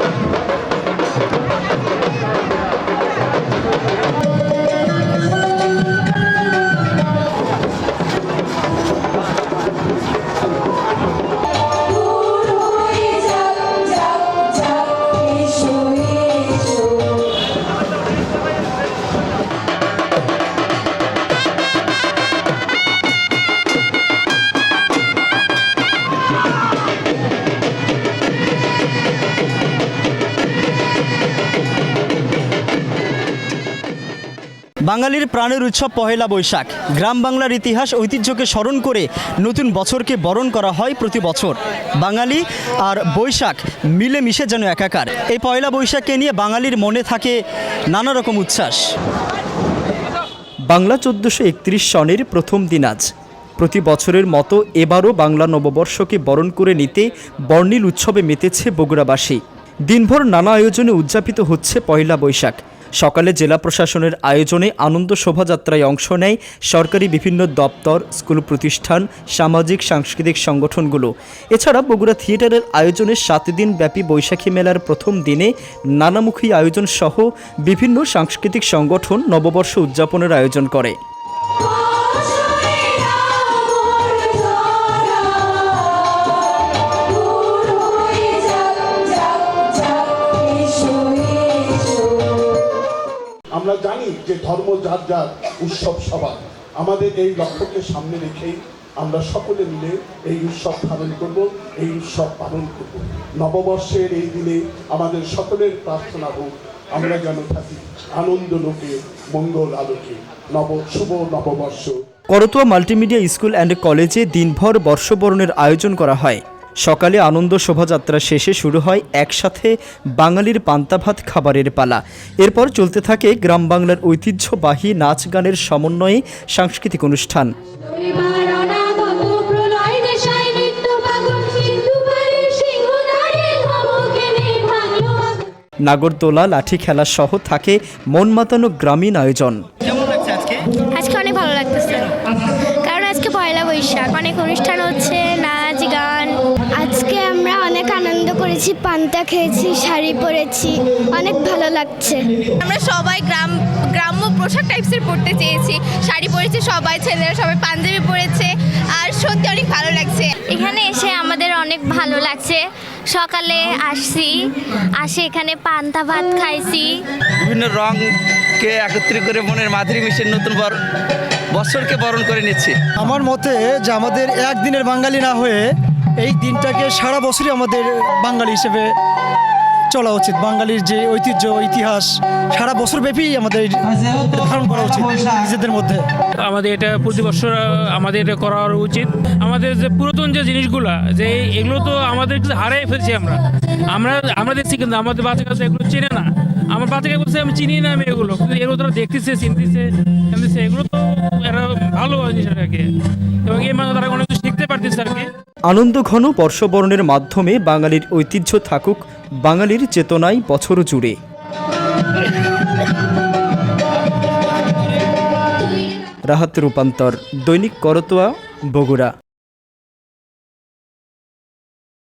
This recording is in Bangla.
you. বাঙালির প্রাণের উৎসব পহেলা বৈশাখ। গ্রাম বাংলার ইতিহাস ঐতিহ্যকে স্মরণ করে নতুন বছরকে বরণ করা হয় প্রতি বছর। বাঙালি আর বৈশাখ মিলে মিশে যেন একাকার। এই পয়লা বৈশাখকে নিয়ে বাঙালির মনে থাকে নানা রকম উচ্ছ্বাস। বাংলা চোদ্দোশো একত্রিশ সনের প্রথম দিন আজ। প্রতি বছরের মতো এবারও বাংলা নববর্ষকে বরণ করে নিতে বর্ণিল উৎসবে মেতেছে বগুড়াবাসী। দিনভর নানা আয়োজনে উদযাপিত হচ্ছে পয়লা বৈশাখ। সকালে জেলা প্রশাসনের আয়োজনে আনন্দ শোভাযাত্রায় অংশ নেয় সরকারি বিভিন্ন দপ্তর, স্কুল প্রতিষ্ঠান, সামাজিক, সাংস্কৃতিক সংগঠনগুলো। এছাড়া বগুড়া থিয়েটারের আয়োজনে সাত দিন ব্যাপী বৈশাখী মেলার প্রথম দিনে নানামুখী আয়োজন সহ বিভিন্ন সাংস্কৃতিক সংগঠন নববর্ষ উদযাপনের আয়োজন করে। আমরা জানি যে ধর্ম যার যার উৎসব সবার। আমাদের এই লক্ষ্যকে সামনে রেখেই আমরা সকলে মিলে এই উৎসব পালন করব, এই উৎসব পালন করব। নববর্ষের এই দিনে আমাদের সকলের প্রার্থনা হোক, আমরা যেন থাকি আনন্দ লোকে, মঙ্গল আলোকে। নব, শুভ নববর্ষ। করতোয়া মাল্টিমিডিয়া স্কুল অ্যান্ড কলেজে দিনভর বর্ষবরণের আয়োজন করা হয়। সকালে আনন্দ শোভাযাত্রা শেষে শুরু হয় একসাথে বাঙালির পান্তাভাত খাবারের পালা। এরপর চলতে থাকে গ্রাম বাংলার ঐতিহ্যবাহী নাচ গানের সমন্বয়ে সাংস্কৃতিক অনুষ্ঠান। নাগরদোলা লাঠি খেলা সহ থাকে মন মাতানো গ্রামীণ আয়োজন। আজকে অনেক ভালো লাগতেছে। কারণ আজকে পয়লা বৈশাখ অনেক অনুষ্ঠান হচ্ছে। করেছি পান্তা খেয়েছি শাড়ি পরেছি অনেক ভালো লাগছে। আমরা সবাই গ্রাম গ্রাম্য পোশাক টাইপসের পরতে চেয়েছি। শাড়ি পরেছে সবাই ছেলেরা সবাই পাঞ্জাবি পরেছে আর সত্যি অনেক ভালো লাগছে। এখানে এসে আমাদের অনেক ভালো লাগছে। সকালে আসছি আসে এখানে পান্তা ভাত খাইছি। বিভিন্ন রংকে একত্রিত করে মনের মাধুরী মিশে নতুন বর বছরকে বরণ করে নিচ্ছি। আমার মতে যে আমাদের একদিনের বাঙালি না হয়ে এই দিনটাকে সারা বছরই আমাদের বাঙালি হিসেবে চলা উচিত। বাঙালির যে ঐতিহ্য, ইতিহাস, সারা বছর ব্যাপী আমাদের ধারণ করা উচিত নিজেদের মধ্যে। আমাদের এটা প্রতি বছর আমাদের এটা করা উচিত। আমাদের যে পুরাতন যে জিনিসগুলো, যে এগুলো তো আমাদের হারিয়ে ফেলছি আমরা। আমরা আমরা দেখছি কিন্তু আমাদের বাচ্চা কাছে এগুলো চেনে না। আমার বাচ্চাকে বলছে, আমি চিনি না আমি এগুলো। কিন্তু এগুলো তারা দেখতেছে, চিনতেছে এগুলো তো এরা ভালো জিনিস আর কি। এবং এই মানে তারা অনেক কিছু শিখতে পারতেছে আর কি। আনন্দ ঘন বর্ষবরণের মাধ্যমে বাঙালির ঐতিহ্য থাকুক, বাঙালির চেতনায় বছর জুড়ে। রাহাত রূপান্তর, দৈনিক করতোয়া, বগুড়া।